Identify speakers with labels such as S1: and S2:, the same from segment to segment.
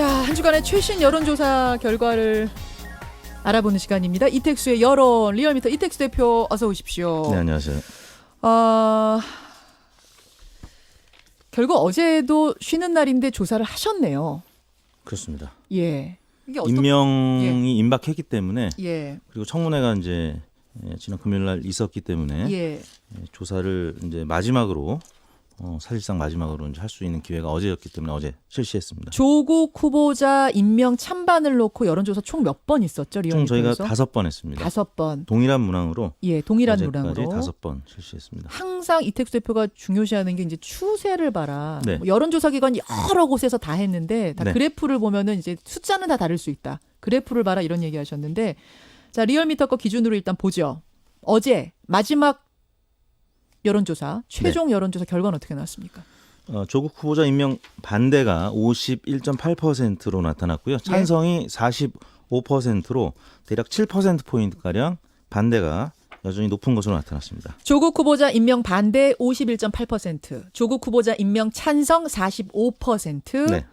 S1: 자, 한 주간의 최신 여론조사 결과를 알아보는 시간입니다. 이택수의 여론 리얼미터 이택수 대표 어서 오십시오.
S2: 네 안녕하세요.
S1: 어, 결국 어제도 쉬는 날인데 조사를 하셨네요.
S2: 그렇습니다.
S1: 예. 이게 어떤
S2: 임명이 임박했기 때문에
S1: 예.
S2: 그리고 청문회가 이제 예, 지난 금요일 날 있었기 때문에
S1: 예.
S2: 예, 조사를 이제 마지막으로 어, 사실상 마지막으로 이제 할 수 있는 기회가 어제였기 때문에 어제 실시했습니다.
S1: 조국 후보자 임명 찬반을 놓고 여론조사 총 몇 번 있었죠?
S2: 총 저희가? 다섯 번 했습니다.
S1: 다섯 번.
S2: 동일한 문항으로
S1: 예, 동일한
S2: 어제까지
S1: 노랑으로.
S2: 다섯 번 실시했습니다.
S1: 항상 이택수 대표가 중요시하는 게 이제 추세를 봐라.
S2: 네.
S1: 뭐 여론조사 기관 여러 곳에서 다 했는데 다
S2: 네.
S1: 그래프를 보면은 이제 숫자는 다 다를 수 있다. 그래프를 봐라 이런 얘기하셨는데 자 리얼미터 거 기준으로 일단 보죠. 어제 마지막 여론조사 최종 여론조사 결과는 어떻게 나왔습니까?
S2: 어, 조국 후보자 임명 반대가 51.8%로 나타났고요. 찬성이 45%로 대략 7% 포인트 가량 반대가 여전히 높은 것으로 나타났습니다.
S1: 조국 후보자 임명 반대 51.8%, 조국 후보자 임명 찬성 45%,
S2: 네.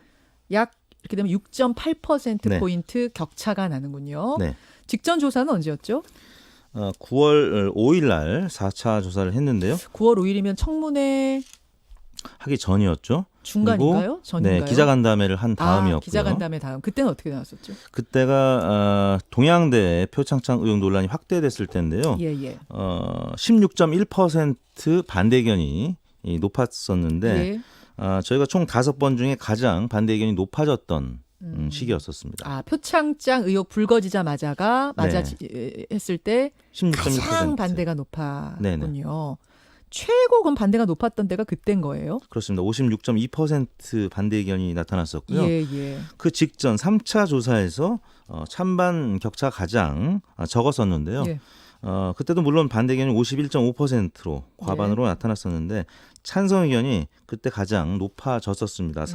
S1: 약 이렇게 되면 6.8%
S2: 네.
S1: 포인트 격차가 나는군요.
S2: 네.
S1: 직전 조사는 언제였죠?
S2: 어, 9월 5일 날 4차 조사를 했는데요.
S1: 9월 5일이면 청문회
S2: 하기 전이었죠.
S1: 중간인가요?
S2: 그리고,
S1: 전인가요?
S2: 네, 기자간담회를 한 다음이었고요.
S1: 아, 기자간담회 다음. 그때는 어떻게 나왔었죠?
S2: 그때가 어, 동양대 표창장 의혹 논란이 확대됐을 때인데요.
S1: 예, 예.
S2: 어, 16.1% 반대 의견이 이 높았었는데
S1: 예.
S2: 아, 저희가 총 다섯 번 중에 가장 반대 의견이 높아졌던 음,
S1: 음.
S2: 시기였었습니다.
S1: 아, 표창장 의혹 불거지자마자가 맞아
S2: 네.
S1: 했을 때
S2: 16.1%.
S1: 가장 반대가 높았군요. 최고 그럼 반대가 높았던 때가 그때인 거예요?
S2: 그렇습니다. 56.2% 반대 의견이 나타났었고요.
S1: 예, 예.
S2: 그 직전 3차 조사에서 어, 찬반 격차 가장 아, 적었었는데요.
S1: 예.
S2: 어, 그때도 물론 반대 의견이 51.5%로 과반으로
S1: 예.
S2: 나타났었는데 찬성 의견이 그때 가장 높아졌었습니다.
S1: 음.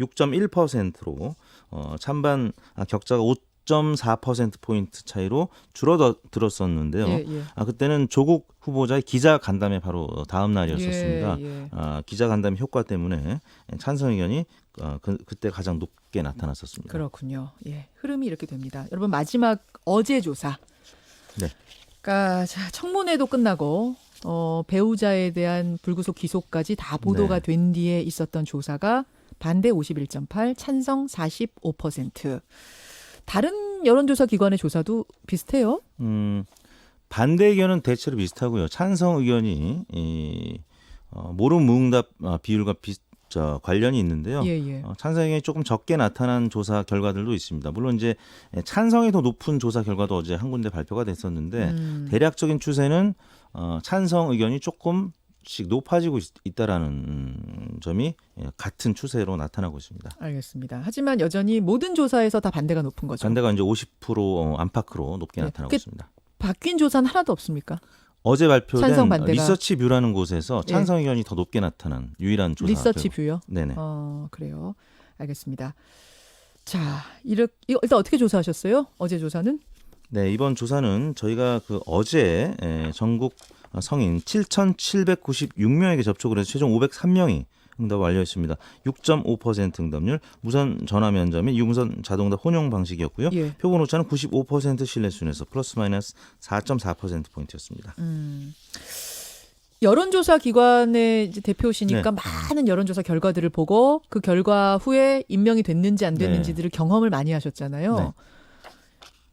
S2: 46.1%로 어, 찬반 아, 격차가 5.4% 포인트 차이로 줄어들었었는데요.
S1: 예, 예.
S2: 아, 그때는 조국 후보자의 기자 간담회 바로 다음 날이었었습니다.
S1: 예, 예.
S2: 아, 기자 간담회 효과 때문에 찬성 의견이 어, 그, 그때 가장 높게 나타났었습니다.
S1: 그렇군요. 예. 흐름이 이렇게 됩니다. 여러분 마지막 어제 조사.
S2: 네.
S1: 그러니까 자, 청문회도 끝나고 어, 배우자에 대한 불구속 기소까지 다 보도가
S2: 네.
S1: 된 뒤에 있었던 조사가 반대 51.8, 찬성 45%. 다른 여론조사 기관의 조사도 비슷해요.
S2: 음, 반대 의견은 대체로 비슷하고요. 찬성 의견이 이, 어, 모름 무응답 아, 비율과 비, 저, 관련이 있는데요.
S1: 예, 예.
S2: 어, 찬성 의견이 조금 적게 나타난 조사 결과들도 있습니다. 물론 이제 찬성이 더 높은 조사 결과도 어제 한 군데 발표가 됐었는데
S1: 음,
S2: 대략적인 추세는 어, 찬성 의견이 조금 씩 높아지고 있, 있다라는 음, 점이 예, 같은 추세로 나타나고 있습니다.
S1: 알겠습니다. 하지만 여전히 모든 조사에서 다 반대가 높은 거죠.
S2: 반대가 이제 50% 어, 안팎으로 높게
S1: 네,
S2: 나타나고
S1: 그-
S2: 있습니다.
S1: 바뀐 조사는 하나도 없습니까?
S2: 어제 발표된
S1: 반대가-
S2: 리서치 뷰라는 곳에서
S1: 예.
S2: 찬성 의견이 더 높게 나타난 유일한 조사.
S1: 리서치
S2: 결과.
S1: 뷰요.
S2: 네네.
S1: 어, 그래요. 알겠습니다. 자, 이렇게 이거 일단 어떻게 조사하셨어요? 어제 조사는?
S2: 네 이번 조사는 저희가 그 어제 에, 전국 성인 7,796명에게 접촉을 해서 최종 503명이 응답 완료했습니다. 6.5% 응답률, 무선 전화 면접 및 유무선 자동답 혼용 방식이었고요.
S1: 예.
S2: 표본 오차는 95% 신뢰 수준에서 플러스 마이너스 4.4% 포인트였습니다.
S1: 음. 여론조사 기관의 이제 대표시니까
S2: 네.
S1: 많은 여론조사 결과들을 보고 그 결과 후에 임명이 됐는지 안
S2: 네.
S1: 됐는지들을 경험을 많이 하셨잖아요.
S2: 네.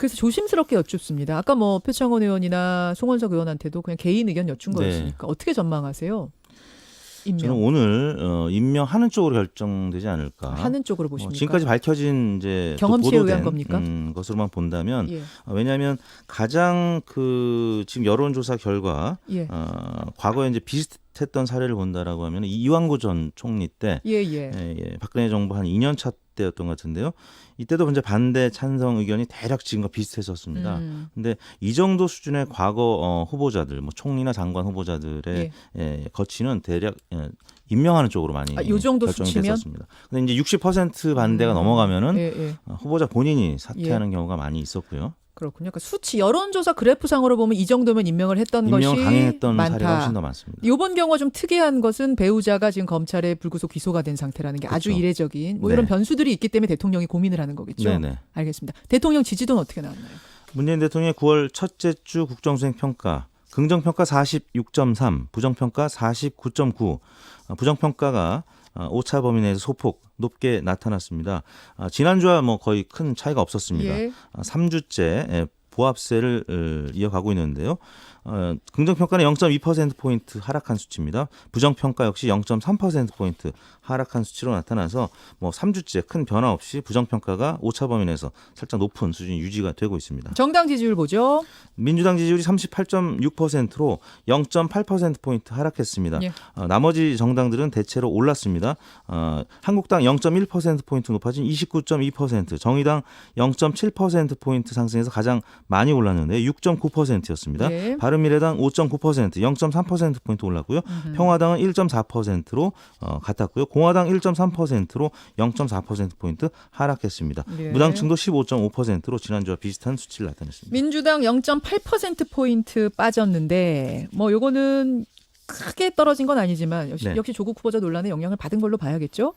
S1: 그래서 조심스럽게 여쭙습니다. 아까 뭐 표창원 의원이나 송원석 의원한테도 그냥 개인 의견 여쭌
S2: 네.
S1: 거였으니까 어떻게 전망하세요?
S2: 저는
S1: 임명
S2: 오늘 어, 임명하는 쪽으로 결정되지 않을까.
S1: 하는 쪽으로
S2: 어,
S1: 보십니까?
S2: 지금까지 밝혀진 이제 또
S1: 경험치에 의한 겁니까?
S2: 음, 것으로만 본다면
S1: 예,
S2: 어, 왜냐하면 가장 그 지금 여론조사 결과
S1: 예,
S2: 어, 과거에 이제 비슷 했던 사례를 본다라고 하면 이완구 전 총리 때
S1: 예, 예.
S2: 예, 예, 박근혜 정부 한 2년 차 때였던 것 같은데요. 이때도 이제 반대 찬성 의견이 대략 지금과 비슷했었습니다.
S1: 음,
S2: 근데 이 정도 수준의 과거 어, 후보자들, 뭐 총리나 장관 후보자들의
S1: 예.
S2: 예, 거치는 대략 예, 임명하는 쪽으로 많이
S1: 아, 요 정도
S2: 결정이
S1: 수치면?
S2: 됐었습니다. 근데 이제 60% 반대가
S1: 음,
S2: 넘어가면은
S1: 예, 예.
S2: 어, 후보자 본인이 사퇴하는 경우가 많이 있었고요.
S1: 그렇군요. 그러니까 수치 여론조사 그래프상으로 보면 이 정도면 임명을 했던
S2: 임명
S1: 것이
S2: 강행했던
S1: 많다.
S2: 사례가 훨씬 더 많습니다.
S1: 이번 경우가 좀 특이한 것은 배우자가 지금 검찰에 불구속 기소가 된 상태라는 게 아주
S2: 그렇죠.
S1: 이례적인 뭐
S2: 네.
S1: 이런 변수들이 있기 때문에 대통령이 고민을 하는 거겠죠.
S2: 네네.
S1: 알겠습니다. 대통령 지지도는 어떻게 나왔나요?
S2: 문재인 대통령의 9월 첫째 주 국정수행 평가 긍정평가 46.3, 부정평가 49.9, 어, 부정평가가 어, 오차 범위 내에서 소폭 높게 나타났습니다. 아, 지난주와 뭐 거의 큰 차이가 없었습니다.
S1: 예.
S2: 아, 3주째 보합세를 어, 이어가고 있는데요. 어, 긍정평가는 0.2%포인트 하락한 수치입니다. 부정평가 역시 0.3%포인트 하락한 수치로 나타나서 뭐 3주째 큰 변화 없이 부정평가가 오차 범위 내에서 살짝 높은 수준이 유지가 되고 있습니다.
S1: 정당 지지율 보죠.
S2: 민주당 지지율이 38.6%로 0.8%포인트 하락했습니다.
S1: 예.
S2: 어, 나머지 정당들은 대체로 올랐습니다. 어, 한국당 0.1%포인트 높아진 29.2%, 정의당 0.7%포인트 상승해서 가장 많이 올랐는데 6.9%였습니다.
S1: 예.
S2: 바른미래당 5.9%, 0.3%포인트 올랐고요. 평화당은 1.4%로 어, 같았고요. 공화당 1.3%로 0.4%포인트 하락했습니다.
S1: 예.
S2: 무당층도 15.5%로 지난주와 비슷한 수치를 나타냈습니다.
S1: 민주당 0.8% 포인트 빠졌는데 뭐 요거는 크게 떨어진 건 아니지만 역시,
S2: 네.
S1: 역시 조국 후보자 논란에 영향을 받은 걸로 봐야겠죠.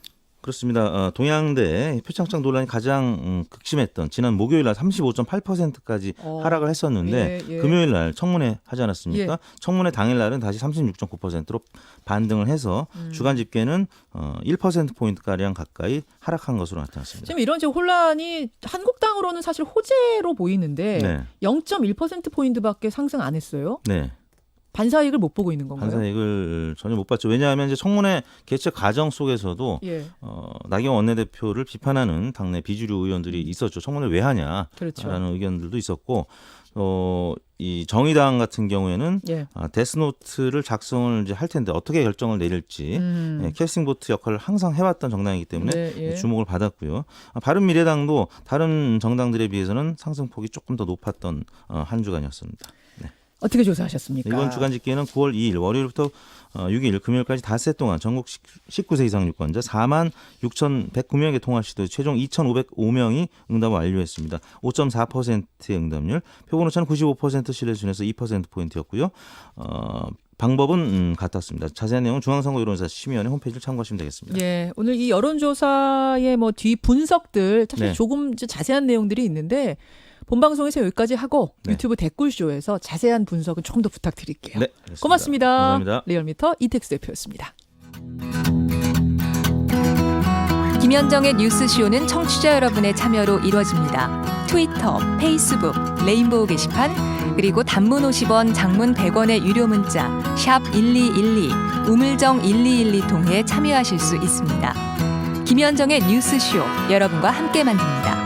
S2: 그렇습니다. 어, 동양대 표창장 논란이 가장 음, 극심했던 지난 목요일 날 35.8%까지
S1: 어.
S2: 하락을 했었는데
S1: 예, 예.
S2: 금요일 날 청문회 하지 않았습니까? 청문회 당일 날은 다시 36.9%로 반등을 해서
S1: 음.
S2: 주간 집계는 어, 1% 포인트 가량 가까이 하락한 것으로 나타났습니다.
S1: 지금 이런 지금 혼란이 한국당으로는 사실 호재로 보이는데
S2: 네.
S1: 0.1% 포인트밖에 상승 안 했어요.
S2: 네.
S1: 반사이익을 못 보고 있는 건가요?
S2: 반사이익을 전혀 못 봤죠. 왜냐하면 이제 청문회 개최 과정 속에서도
S1: 예,
S2: 어, 나경원 원내대표를 비판하는 당내 비주류 의원들이 있었죠. 청문회 왜 하냐?
S1: 그렇죠.
S2: 라는 의견들도 있었고 어, 이 정의당 같은 경우에는
S1: 예.
S2: 아, 데스노트를 작성을 이제 할 텐데 어떻게 결정을 내릴지
S1: 음.
S2: 예, 캐스팅 보트 역할을 항상 해왔던 정당이기 때문에
S1: 네, 예.
S2: 주목을 받았고요. 아, 바른 미래당도 다른 정당들에 비해서는 상승폭이 조금 더 높았던 어, 한 주간이었습니다.
S1: 어떻게 조사하셨습니까?
S2: 이번 주간 집계는 9월 2일 월요일부터 어, 6일 금요일까지 닷새 동안 전국 19세 이상 유권자 4만 6,109명의 통화 시도 최종 2,505명이 응답을 완료했습니다. 5.4%의 응답률, 표본 오차는 95% 신뢰 수준에서 2% 포인트였고요. 어, 방법은 음, 같았습니다. 자세한 내용은 중앙선거 여론조사 심의원회 홈페이지를 참고하시면 되겠습니다.
S1: 예, 오늘 이 여론조사의 뭐 뒤 분석들 사실
S2: 네.
S1: 조금 자세한 내용들이 있는데 본 방송에서 여기까지 하고
S2: 네.
S1: 유튜브 댓글쇼에서 자세한 분석은 조금 더 부탁드릴게요.
S2: 네, 알겠습니다.
S1: 고맙습니다.
S2: 감사합니다.
S1: 리얼미터 이택수 대표였습니다.
S3: 김현정의 뉴스쇼는 청취자 여러분의 참여로 이루어집니다. 트위터, 페이스북, 레인보우 게시판, 그리고 단문 50원, 장문 100원의 유료 문자 샵 1212, 우물정 1212 통해 참여하실 수 있습니다. 김현정의 뉴스쇼 여러분과 함께 만듭니다.